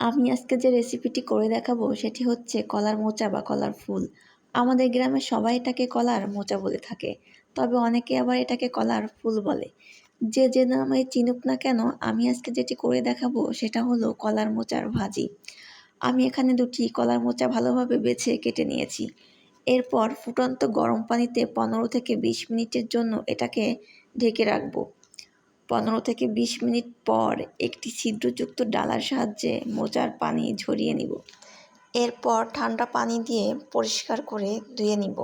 আমি আজকে যে রেসিপিটি করে দেখাবো সেটি হচ্ছে কলার মোচা বা কলার ফুল। আমাদের গ্রামে সবাই এটাকে কলার মোচা বলে থাকে, তবে অনেকে আবার এটাকে কলার ফুল বলে। যে যে নামে চিনুক না কেন, আমি আজকে যেটি করে দেখাবো সেটা হলো কলার মোচার ভাজি। আমি এখানে দুটি কলার মোচা ভালোভাবে বেছে কেটে নিয়েছি। এরপর ফুটন্ত গরম পানিতে পনেরো থেকে বিশ মিনিটের জন্য এটাকে ঢেকে রাখব। পনেরো থেকে বিশ মিনিট পর একটি ছিদ্রযুক্ত ডালার সাহায্যে মোচার পানি ঝরিয়ে নিব। এরপর ঠান্ডা পানি দিয়ে পরিষ্কার করে ধুয়ে নিব।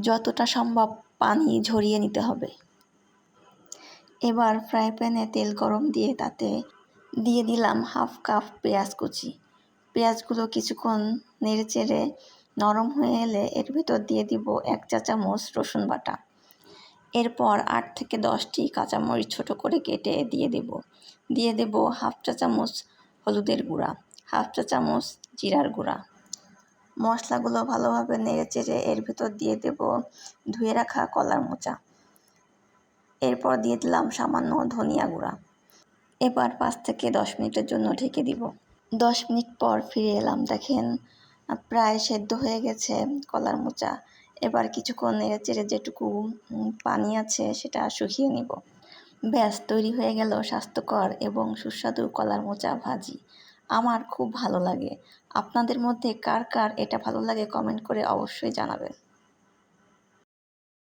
যতটা সম্ভব পানি ঝরিয়ে নিতে হবে। এবার ফ্রাই প্যানে তেল গরম দিয়ে তাতে দিয়ে দিলাম হাফ কাপ পেঁয়াজ কুচি। পেঁয়াজগুলো কিছুক্ষণ নেড়ে চেড়ে নরম হয়ে এলে এর ভিতর দিয়ে দিব এক চা চামচ রসুন বাটা। এরপর আট থেকে দশটি কাঁচামরিচ ছোটো করে কেটে দিয়ে দেব। দিয়ে দেব হাফ চা চামচ হলুদের গুঁড়া, হাফ চা চামচ জিরার গুঁড়া। মশলাগুলো ভালোভাবে নেড়ে চেড়ে এর ভিতর দিয়ে দেব ধুয়ে রাখা কলার মোচা। এরপর দিয়ে দিলাম সামান্য ধনিয়া গুঁড়া। এবার পাঁচ থেকে দশ মিনিটের জন্য ঢেকে দিব। দশ মিনিট পর ফিরে এলাম, দেখেন, প্রায় সেদ্ধ হয়ে গেছে কলার মোচা। এবার কিছুক্ষণ নেড়ে চেড়ে যেটুকু পানি আছে সেটা শুকিয়ে নিব। ব্যাস, তৈরি হয়ে গেল স্বাস্থ্যকর এবং সুস্বাদু কলার মোচা ভাজি। আমার খুব ভালো লাগে। আপনাদের মধ্যে কার কার এটা ভালো লাগে কমেন্ট করে অবশ্যই জানাবেন।